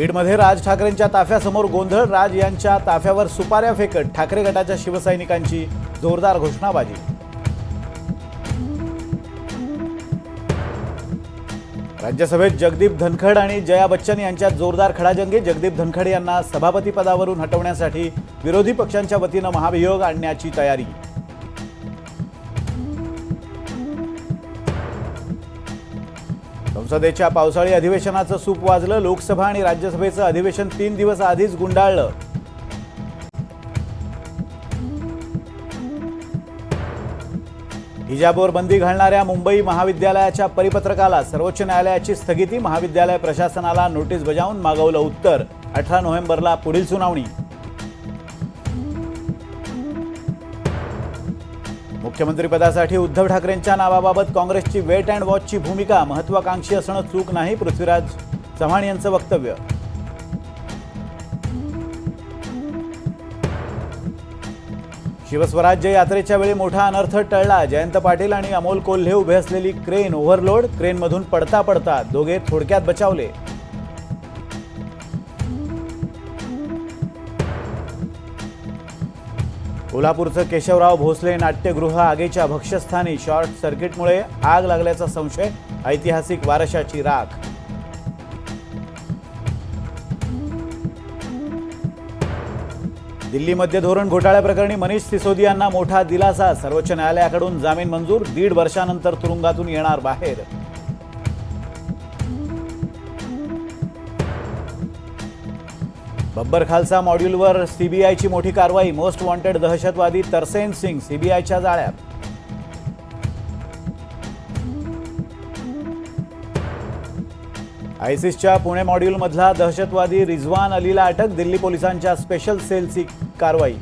बीडमध्ये राज ठाकरेंच्या ताफ्यासमोर गोंधळ राज यांच्या ताफ्यावर सुपाऱ्या फेकत ठाकरे गटाच्या शिवसैनिकांची जोरदार घोषणाबाजी. राज्यसभेत जगदीप धनखड आणि जया बच्चन यांच्यात जोरदार खडाजंगी. जगदीप धनखड यांना सभापतीपदावरून हटवण्यासाठी विरोधी पक्षांच्या वतीनं महाभियोग आणण्याची तयारी. संसदेच्या पावसाळी अधिवेशनाचं सूप वाजलं लोकसभा आणि राज्यसभेचं अधिवेशन तीन दिवस आधीच गुंडाळलं. हिजाबवर बंदी घालणाऱ्या मुंबई महाविद्यालयाच्या परिपत्रकाला सर्वोच्च न्यायालयाची स्थगिती महाविद्यालय प्रशासनाला नोटीस बजावून मागवलं उत्तर. अठरा नोव्हेंबरला पुढील सुनावणी. मुख्यमंत्रीपदासाठी उद्धव ठाकरेंच्या नावाबाबत काँग्रेसची वेट अँड वॉचची भूमिका महत्वाकांक्षी असणं चूक नाही पृथ्वीराज चव्हाण यांचं वक्तव्य. शिवस्वराज्य यात्रेच्या वेळी मोठा अनर्थ टळला. जयंत पाटील आणि अमोल कोल्हे उभे असलेली क्रेन ओव्हरलोड. क्रेनमधून पडता पडता दोघे थोडक्यात बचावले. कोल्हापूरचं केशवराव भोसले नाट्यगृह आगीच्या भक्ष्यस्थानी शॉर्ट सर्किटमुळे आग लागल्याचा संशय ऐतिहासिक वारशाची राख. दिल्ली मध्य धोरण घोटाळ्याप्रकरणी मनीष सिसोदियांना मोठा दिलासा सर्वोच्च न्यायालयाकडून जामीन मंजूर दीड वर्षानंतर तुरुंगातून येणार बाहेर. बब्बर खालसा मॉड्यूलवर सीबीआयची मोठी कारवाई मोस्ट वॉन्टेड दहशतवादी तरसेन सिंग सीबीआयच्या जाळ्यात. आयसिसच्या पुणे मॉड्यूलमधला दहशतवादी रिझवान अलीला अटक दिल्ली पोलिसांच्या स्पेशल सेलची कारवाई.